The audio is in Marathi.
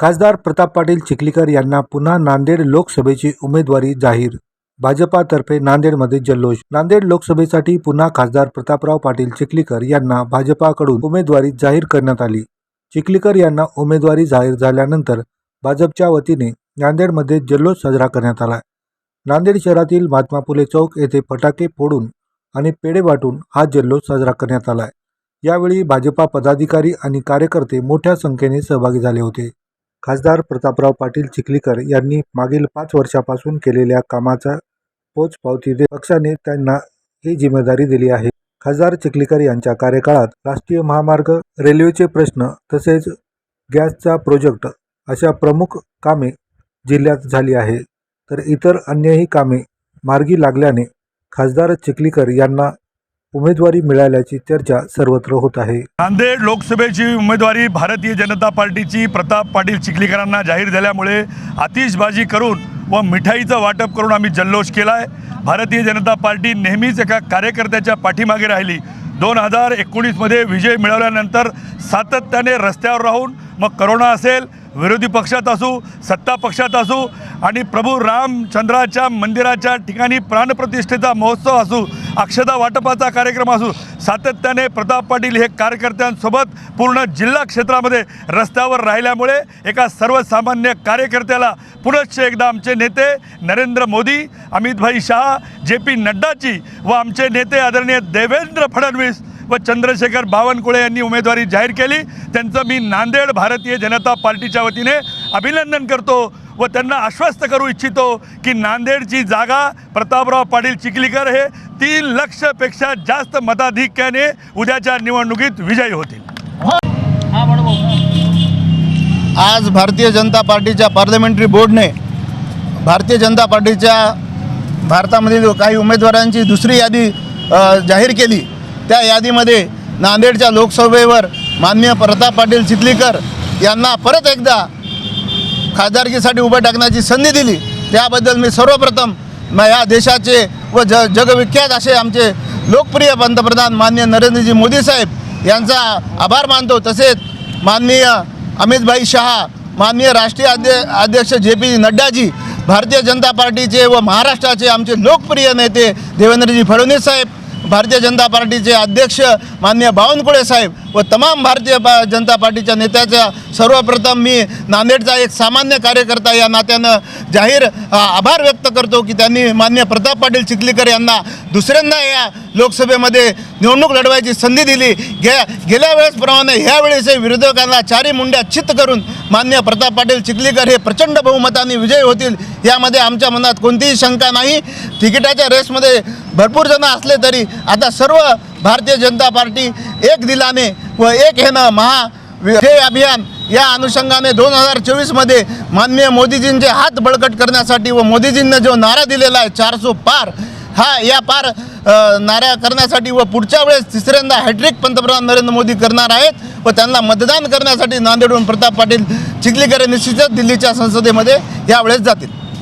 खासदार प्रताप पाटील चिखलीकर यांना पुन्हा नांदेड लोकसभेची उमेदवारी जाहीर. भाजपातर्फे नांदेडमध्ये जल्लोष. नांदेड लोकसभेसाठी पुन्हा खासदार प्रतापराव पाटील चिखलीकर यांना भाजपाकडून उमेदवारी जाहीर करण्यात आली. चिखलीकर यांना उमेदवारी जाहीर झाल्यानंतर भाजपच्या वतीने नांदेडमध्ये जल्लोष साजरा करण्यात आला. नांदेड शहरातील महात्मा फुले चौक येथे फटाके फोडून आणि पेढे वाटून हा जल्लोष साजरा करण्यात आला. यावेळी भाजपा पदाधिकारी आणि कार्यकर्ते मोठ्या संख्येने सहभागी झाले होते. खासदार प्रतापराव पाटील चिखलीकर यांनी मागील पाच वर्षापासून केलेल्या कामाचा पोचपावती देत पक्षाने त्यांना ही जिम्मेदारी दिली आहे. खासदार चिखलीकर यांच्या कार्यकाळात राष्ट्रीय महामार्ग रेल्वेचे प्रश्न तसेच गॅसचा प्रोजेक्ट अशा प्रमुख कामे जिल्ह्यात झाली आहे तर इतर अन्यही कामे मार्गी लागल्याने खासदार चिखलीकर यांना उमेदवारी मिळाल्याची चर्चा सर्वत्र होत आहे. नांदेड लोकसभेची उमेदवारी भारतीय जनता पार्टीची प्रताप पाटील चिखलीकरांना जाहीर झाल्यामुळे आतिषबाजी करून व मिठाईचं वाटप करून आम्ही जल्लोष केला आहे भारतीय जनता पार्टी नेहमीच एका कार्यकर्त्याच्या पाठीमागे राहिली. दोन हजार एकोणीसमध्ये विजय मिळवल्यानंतर सातत्याने रस्त्यावर राहून मग करोना असेल विरोधी पक्षात असू सत्ता पक्षात असू आणि प्रभू रामचंद्राच्या मंदिराच्या ठिकाणी प्राणप्रतिष्ठेचा महोत्सव असू अक्षता वाटपाचा कार्यक्रम असू सातत्याने प्रताप पाटील हे कार्यकर्त्यांसोबत पूर्ण जिल्हा क्षेत्रामध्ये रस्त्यावर राहिल्यामुळे एका सर्वसामान्य कार्यकर्त्याला पुनश्च एकदा आमचे नेते नरेंद्र मोदी अमितभाई शहा जे पी नड्डाची व आमचे नेते आदरणीय देवेंद्र फडणवीस व चंद्रशेखर बावनकुळे यांनी उमेदवारी जाहीर केली. त्यांचं मी नांदेड भारतीय जनता पार्टीच्या वतीने अभिनंदन करतो व त्यांना आश्वस्त करू इच्छितो की नांदेडची जागा प्रतापराव पाटील चिखलीकर हे तीन लक्षपेक्षा जास्त मताधिक्याने उद्याच्या निवडणुकीत विजयी होतील. आज भारतीय जनता पार्टीच्या पार्लमेंटरी बोर्डने भारतीय जनता पार्टीच्या भारतामधील काही उमेदवारांची दुसरी यादी जाहीर केली. त्या यादीमध्ये नांदेडच्या लोकसभेवर माननीय प्रताप पाटील चिखलीकर यांना परत एकदा खासदारकीसाठी उभं टाकण्याची संधी दिली. त्याबद्दल मी सर्वप्रथम या देशाचे व ज जगविख्यात असे आमचे लोकप्रिय पंतप्रधान माननीय नरेंद्रजी मोदी साहेब यांचा आभार मानतो. तसेच माननीय अमितभाई शहा माननीय राष्ट्रीय अध्य अध्यक्ष जे पी नड्डाजी भारतीय जनता पार्टीचे व महाराष्ट्राचे आमचे लोकप्रिय नेते देवेंद्रजी फडणवीस साहेब भारतीय जनता पार्टीचे अध्यक्ष माननीय बावनकुळे साहेब व तमाम भारतीय पा जनता पार्टीच्या नेत्याचा सर्वप्रथम मी नांदेडचा एक सामान्य कार्यकर्ता या नात्यानं जाहीर आभार व्यक्त करतो की त्यांनी माननीय प्रताप पाटील चिखलीकर यांना दुसऱ्यांदा या लोकसभेमध्ये निवडणूक लढवायची संधी दिली. गे गेल्या वेळेसप्रमाणे ह्यावेळेसही विरोधकांना चारी मुंड्या चित्त करून मान्य प्रताप पाटील चिखलीकर हे प्रचंड बहुमताने विजयी होतील यामध्ये आमच्या मनात कोणतीही शंका नाही. तिकिटाच्या रेसमध्ये भरपूर जण असले तरी आता सर्व भारतीय जनता पार्टी एक दिलाने व एक ह्यानं महा हे अभियान या अनुषंगाने दोन हजार चोवीसमध्ये माननीय मोदीजींचे हात बळकट करण्यासाठी व मोदीजींना जो नारा दिलेला आहे चारसो पार हा या पार नारा नाऱ्या करण्यासाठी व पुढच्या वेळेस तिसऱ्यांदा हॅट्रिक पंतप्रधान नरेंद्र मोदी करणार आहेत व त्यांना मतदान करण्यासाठी नांदेडहून प्रताप पाटील चिखलीकर निश्चितच दिल्लीच्या संसदेमध्ये यावेळेस जातील.